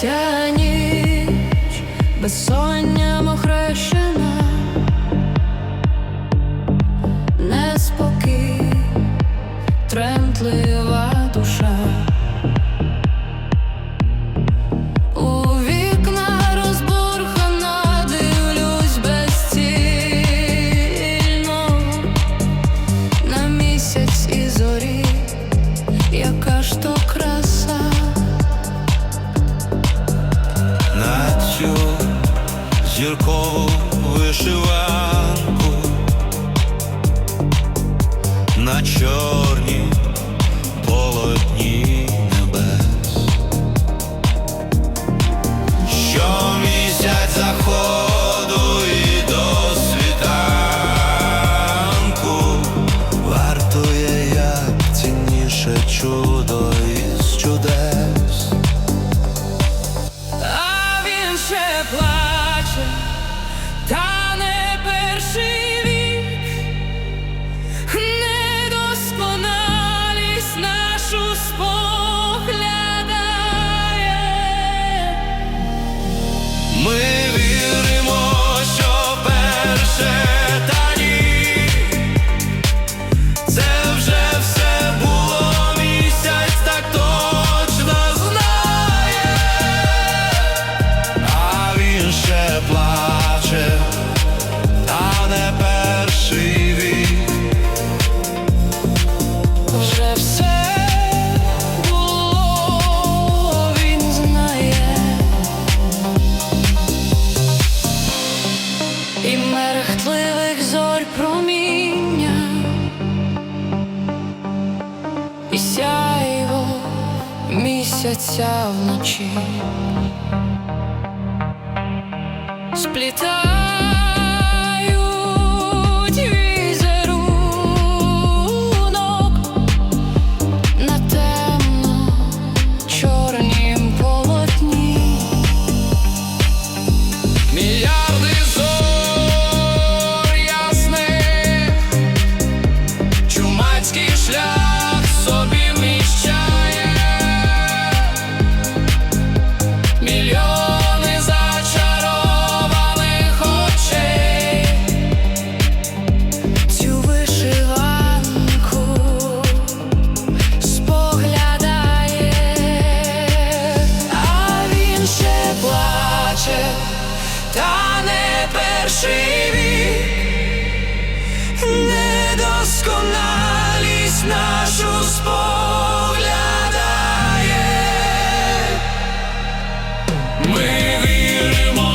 Ця ніч безсонням охрещена, неспокій, тремтлива душа. Зіркову вишиванку. На чорні полотні небес, що місяць заходу і до світанку. Вартує як цінніше чудо із чудес. і мерехтливих зорь проміння, і сяйво місяця вночі сплітає. Ми віримо.